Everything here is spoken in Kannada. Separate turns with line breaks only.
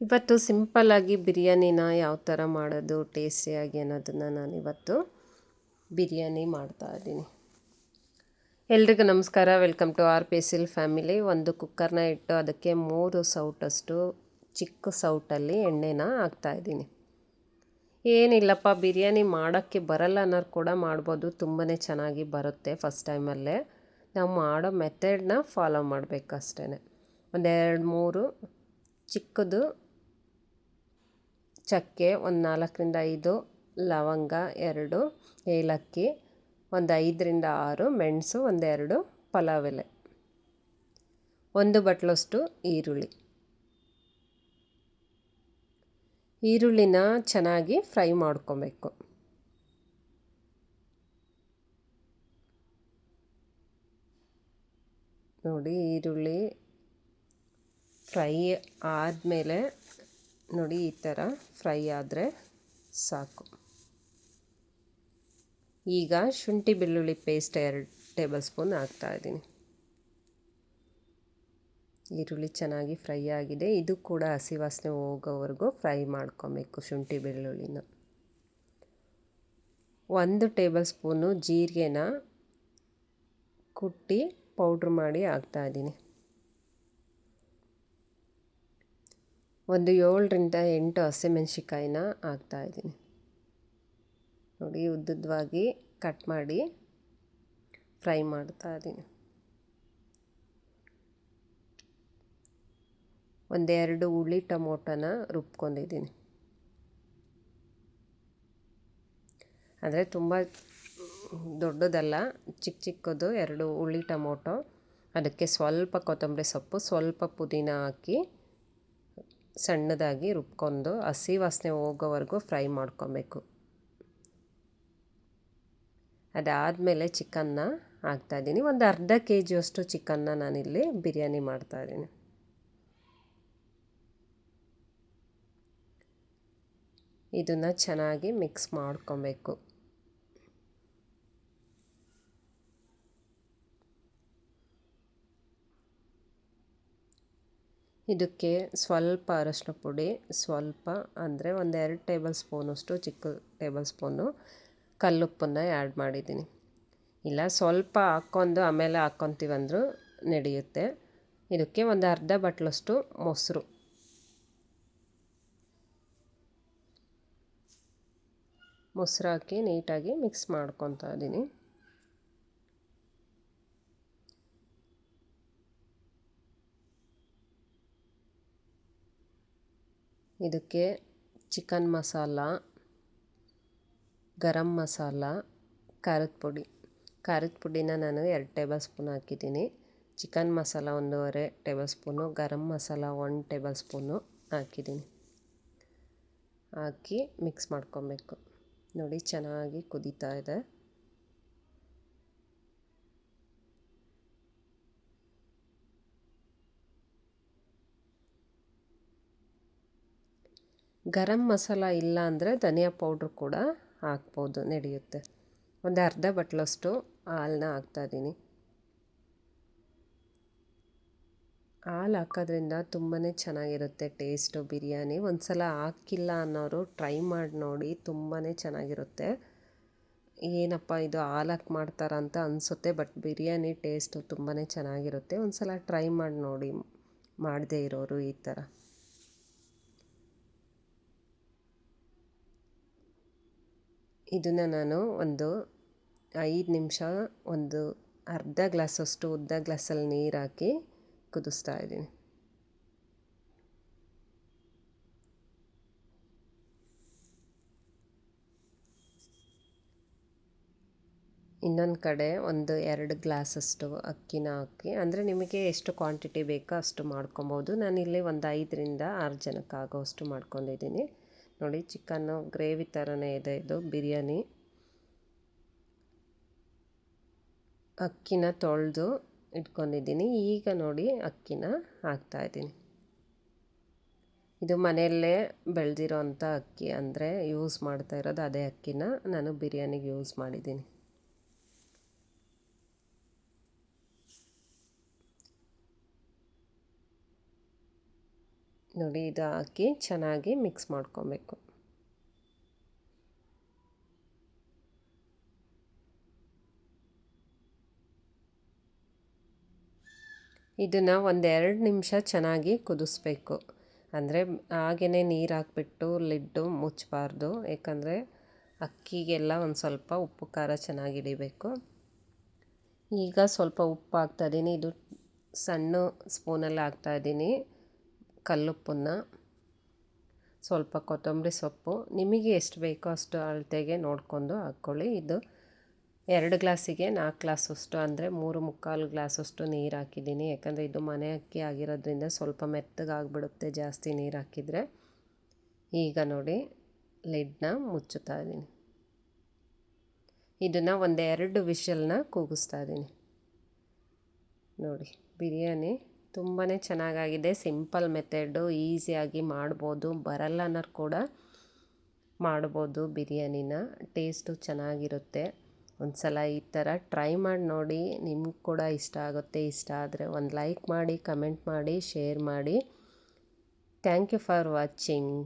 ಇವತ್ತು ಸಿಂಪಲ್ಲಾಗಿ ಬಿರಿಯಾನಿನ ಯಾವ ಥರ ಮಾಡೋದು ಟೇಸ್ಟಿಯಾಗಿ ಅನ್ನೋದನ್ನು ನಾನಿವತ್ತು ಬಿರಿಯಾನಿ ಮಾಡ್ತಾ ಇದ್ದೀನಿ. ಎಲ್ರಿಗೂ ನಮಸ್ಕಾರ. ವೆಲ್ಕಮ್ ಟು ಆರ್ ಪೇಸಿಲ್ ಫ್ಯಾಮಿಲಿ ಒಂದು ಕುಕ್ಕರ್ನ ಇಟ್ಟು ಅದಕ್ಕೆ ಮೂರು ಸೌಟಷ್ಟು ಚಿಕ್ಕ ಸೌಟಲ್ಲಿ ಎಣ್ಣೆನ ಹಾಕ್ತಾಯಿದ್ದೀನಿ ಏನಿಲ್ಲಪ್ಪ, ಬಿರಿಯಾನಿ ಮಾಡೋಕ್ಕೆ ಬರಲ್ಲ ಅನ್ನೋರು ಕೂಡ ಮಾಡ್ಬೋದು. ತುಂಬಾ ಚೆನ್ನಾಗಿ ಬರುತ್ತೆ ಫಸ್ಟ್ ಟೈಮಲ್ಲೇ ನಾವು ಮಾಡೋ ಮೆಥಡ್ನ ಫಾಲೋ ಮಾಡಬೇಕಷ್ಟೇ ಒಂದೆರಡು ಮೂರು ಚಿಕ್ಕದು ಚಕ್ಕೆ ಒಂದು ನಾಲ್ಕರಿಂದ ಐದು, ಲವಂಗ ಎರಡು, ಏಲಕ್ಕಿ ಒಂದು ಐದರಿಂದ ಆರು, ಮೆಣಸು ಒಂದೆರಡು ಪಲಾವ್ ಎಲೆ ಒಂದು ಬಟ್ಲಷ್ಟು ಈರುಳ್ಳಿ. ಈರುಳ್ಳಿನ ಚೆನ್ನಾಗಿ ಫ್ರೈ ಮಾಡ್ಕೊಬೇಕು. ನೋಡಿ, ಈರುಳ್ಳಿ ಫ್ರೈ ಆದಮೇಲೆ ನೋಡಿ, ಈ ಥರ ಫ್ರೈ ಆದರೆ ಸಾಕು. ಈಗ ಶುಂಠಿ ಬೆಳ್ಳುಳ್ಳಿ ಪೇಸ್ಟ್ ಎರಡು ಟೇಬಲ್ ಸ್ಪೂನ್ ಹಾಕ್ತಾಯಿದ್ದೀನಿ ಈರುಳ್ಳಿ ಚೆನ್ನಾಗಿ ಫ್ರೈ ಆಗಿದೆ. ಇದು ಕೂಡ ಹಸಿ ವಾಸನೆ ಹೋಗೋವರೆಗೂ ಫ್ರೈ ಮಾಡ್ಕೊಬೇಕು ಶುಂಠಿ ಬೆಳ್ಳುಳ್ಳಿನ. ಒಂದು ಟೇಬಲ್ ಸ್ಪೂನು ಜೀರಿಗೆನ ಕುಟ್ಟಿ ಪೌಡ್ರ್ ಮಾಡಿ ಹಾಕ್ತಾಯಿದ್ದೀನಿ ಒಂದು ಏಳರಿಂದ ಎಂಟು ಹಸಿಮೆಣ್ಸಿಕಾಯಿನ ಹಾಕ್ತಾಯಿದ್ದೀನಿ ನೋಡಿ ಉದ್ದುದ್ದವಾಗಿ ಕಟ್ ಮಾಡಿ ಫ್ರೈ ಮಾಡ್ತಾ ಇದ್ದೀನಿ. ಒಂದೆರಡು ಹುಳಿ ಟೊಮೊಟೊನ ರುಬ್ಕೊಂಡಿದ್ದೀನಿ. ಅಂದರೆ ತುಂಬ ದೊಡ್ಡದಲ್ಲ ಚಿಕ್ಕ ಚಿಕ್ಕದು ಎರಡು ಹುಳಿ ಟೊಮೊಟೊ, ಅದಕ್ಕೆ ಸ್ವಲ್ಪ ಕೊತ್ತಂಬರಿ ಸೊಪ್ಪು, ಸ್ವಲ್ಪ ಪುದೀನ ಹಾಕಿ ಸಣ್ಣದಾಗಿ ರುಬ್ಕೊಂಡು ಹಸಿ ವಾಸನೆ ಹೋಗೋವರೆಗೂ ಫ್ರೈ ಮಾಡ್ಕೊಬೇಕು. ಅದಾದಮೇಲೆ ಚಿಕನ್ನ ಹಾಕ್ತಾಯಿದ್ದೀನಿ ಒಂದು ಅರ್ಧ ಕೆ ಜಿಯಷ್ಟು ಚಿಕನ್ನ ನಾನಿಲ್ಲಿ ಬಿರಿಯಾನಿ ಮಾಡ್ತಾಯಿದ್ದೀನಿ ಇದನ್ನು ಚೆನ್ನಾಗಿ ಮಿಕ್ಸ್ ಮಾಡ್ಕೊಬೇಕು. ಇದಕ್ಕೆ ಸ್ವಲ್ಪ ಅರಶಿನ ಪುಡಿ, ಸ್ವಲ್ಪ ಅಂದರೆ ಒಂದೆರಡು ಟೇಬಲ್ ಸ್ಪೂನಷ್ಟು ಚಿಕ್ಕ ಟೇಬಲ್ ಸ್ಪೂನು ಕಲ್ಲುಪ್ಪನ್ನು ಆ್ಯಡ್ ಮಾಡಿದ್ದೀನಿ. ಇಲ್ಲ, ಸ್ವಲ್ಪ ಹಾಕ್ಕೊಂಡು ಆಮೇಲೆ ಹಾಕ್ಕೊತೀವಂದ್ರೂ ನಡೆಯುತ್ತೆ. ಇದಕ್ಕೆ ಒಂದು ಅರ್ಧ ಬಟ್ಲಷ್ಟು ಮೊಸರು. ಮೊಸರು ಹಾಕಿ ನೀಟಾಗಿ ಮಿಕ್ಸ್ ಮಾಡ್ಕೊತಾ ಇದ್ದೀನಿ ಇದಕ್ಕೆ ಚಿಕನ್ ಮಸಾಲ, ಗರಂ ಮಸಾಲ, ಖಾರದ ಪುಡಿ. ಖಾರದ ಪುಡಿನ ನಾನು ಎರಡು ಟೇಬಲ್ ಸ್ಪೂನ್ ಹಾಕಿದ್ದೀನಿ. ಚಿಕನ್ ಮಸಾಲ ಒಂದೂವರೆ tablespoon, garam masala one tablespoon ಹಾಕಿದ್ದೀನಿ. ಹಾಕಿ ಮಿಕ್ಸ್ ಮಾಡ್ಕೊಬೇಕು. ನೋಡಿ, ಚೆನ್ನಾಗಿ ಕುದೀತಾ ಇದೆ. ಗರಂ ಮಸಾಲ ಇಲ್ಲ ಅಂದರೆ ಧನಿಯಾ ಪೌಡ್ರ್ ಕೂಡ ಹಾಕ್ಬೋದು, ನಡೆಯುತ್ತೆ. ಒಂದು ಅರ್ಧ ಬಟ್ಲಷ್ಟು ಹಾಲನ್ನ ಹಾಕ್ತಾಯಿದ್ದೀನಿ ಹಾಲು ಹಾಕೋದ್ರಿಂದ ತುಂಬಾ ಚೆನ್ನಾಗಿರುತ್ತೆ ಟೇಸ್ಟು, ಬಿರಿಯಾನಿ. ಒಂದು ಸಲ ಹಾಕಿಲ್ಲ ಅನ್ನೋರು ಟ್ರೈ ಮಾಡಿ ನೋಡಿ ತುಂಬಾ ಚೆನ್ನಾಗಿರುತ್ತೆ. ಏನಪ್ಪ ಇದು ಹಾಲು ಹಾಕಿ ಮಾಡ್ತಾರಂತ ಅನಿಸುತ್ತೆ, ಬಟ್ ಬಿರಿಯಾನಿ ಟೇಸ್ಟು ತುಂಬಾ ಚೆನ್ನಾಗಿರುತ್ತೆ. ಒಂದು ಸಲ ಟ್ರೈ ಮಾಡಿ ನೋಡಿ, ಮಾಡದೇ ಇರೋರು ಈ ಥರ. ಇದನ್ನು ನಾನು ಒಂದು ಐದು ನಿಮಿಷ ಒಂದು ಅರ್ಧ ಗ್ಲಾಸಷ್ಟು ಉದ್ದ ಗ್ಲಾಸಲ್ಲಿ ನೀರು ಹಾಕಿ ಕುದಿಸ್ತಾ ಇದ್ದೀನಿ. ಇನ್ನೊಂದು ಕಡೆ ಒಂದು ಎರಡು ಗ್ಲಾಸಷ್ಟು ಅಕ್ಕಿನ ಹಾಕಿ, ಅಂದರೆ ನಿಮಗೆ ಎಷ್ಟು ಕ್ವಾಂಟಿಟಿ ಬೇಕೋ ಅಷ್ಟು ಮಾಡ್ಕೊಬೋದು. ನಾನಿಲ್ಲಿ ಒಂದು ಐದರಿಂದ ಆರು ಜನಕ್ಕೆ ಆಗೋಷ್ಟು ಮಾಡ್ಕೊಂಡಿದ್ದೀನಿ. ನೋಡಿ, ಚಿಕನ್ನು ಗ್ರೇವಿ ಥರನೇ ಇದೆ ಇದು, ಬಿರಿಯಾನಿ. ಅಕ್ಕಿನ ತೊಳೆದು ಇಟ್ಕೊಂಡಿದ್ದೀನಿ. ಈಗ ನೋಡಿ ಅಕ್ಕಿನ ಹಾಕ್ತಾಯಿದ್ದೀನಿ ಇದು ಮನೆಯಲ್ಲೇ ಬೆಳೆದಿರೋ ಅಂಥ ಅಕ್ಕಿ, ಅಂದರೆ ಯೂಸ್ ಮಾಡ್ತಾ ಇರೋದು ಅದೇ ಅಕ್ಕಿನ. ನಾನು ಬಿರಿಯಾನಿಗೆ ಯೂಸ್ ಮಾಡಿದ್ದೀನಿ. ನೋಡಿ ಇದು ಹಾಕಿ ಚೆನ್ನಾಗಿ ಮಿಕ್ಸ್ ಮಾಡ್ಕೊಬೇಕು. ಇದನ್ನು ಒಂದೆರಡು ನಿಮಿಷ ಚೆನ್ನಾಗಿ ಕುದಿಸ್ಬೇಕು. ಅಂದರೆ ಹಾಗೆಯೇ ನೀರು ಹಾಕ್ಬಿಟ್ಟು ಲಿಡ್ಡು ಮುಚ್ಚಬಾರ್ದು ಯಾಕಂದರೆ ಅಕ್ಕಿಗೆಲ್ಲ ಒಂದು ಸ್ವಲ್ಪ ಉಪ್ಪು ಖಾರ ಚೆನ್ನಾಗಿ ಹಿಡಿಬೇಕು. ಈಗ ಸ್ವಲ್ಪ ಉಪ್ಪು ಹಾಕ್ತಾಯಿದ್ದೀನಿ ಇದು ಸಣ್ಣ ಸ್ಪೂನಲ್ಲಿ ಹಾಕ್ತಾಯಿದ್ದೀನಿ ಕಲ್ಲುಪ್ಪನ್ನು, ಸ್ವಲ್ಪ ಕೊತ್ತಂಬರಿ ಸೊಪ್ಪು, ನಿಮಗೆ ಎಷ್ಟು ಬೇಕೋ ಅಷ್ಟು ಅಳತೆಗೆ ನೋಡಿಕೊಂಡು ಹಾಕ್ಕೊಳ್ಳಿ. ಇದು ಎರಡು ಗ್ಲಾಸಿಗೆ ನಾಲ್ಕು ಗ್ಲಾಸಷ್ಟು, ಅಂದರೆ ಮೂರು ಮುಕ್ಕಾಲು ಗ್ಲಾಸಷ್ಟು ನೀರು ಹಾಕಿದ್ದೀನಿ. ಯಾಕಂದರೆ ಇದು ಮನೆ ಅಕ್ಕಿ ಆಗಿರೋದ್ರಿಂದ ಸ್ವಲ್ಪ ಮೆತ್ತಗಾಗ್ಬಿಡುತ್ತೆ ಜಾಸ್ತಿ ನೀರು ಹಾಕಿದರೆ. ಈಗ ನೋಡಿ, ಲಿಡ್ನ ಮುಚ್ಚುತ್ತಾ ಇದ್ದೀನಿ. ಇದನ್ನು ಒಂದೆರಡು ವಿಷಲ್ನ ಕೂಗಿಸ್ತಾ ಇದ್ದೀನಿ. ನೋಡಿ, ಬಿರಿಯಾನಿ ತುಂಬಾ ಚೆನ್ನಾಗಾಗಿದೆ. ಸಿಂಪಲ್ ಮೆಥಡು ಈಸಿಯಾಗಿ ಮಾಡ್ಬೋದು. ಬರಲ್ಲ ಅನ್ನೋರು ಕೂಡ ಮಾಡ್ಬೋದು ಬಿರಿಯಾನಿನ. ಟೇಸ್ಟು ಚೆನ್ನಾಗಿರುತ್ತೆ. ಒಂದು ಸಲ ಈ ಥರ ಟ್ರೈ ಮಾಡಿ ನೋಡಿ, ನಿಮ್ಗೆ ಕೂಡ ಇಷ್ಟ ಆಗುತ್ತೆ. ಇಷ್ಟ ಆದರೆ ಒಂದು ಲೈಕ್ ಮಾಡಿ, ಕಮೆಂಟ್ ಮಾಡಿ, ಶೇರ್ ಮಾಡಿ. Thank you for watching.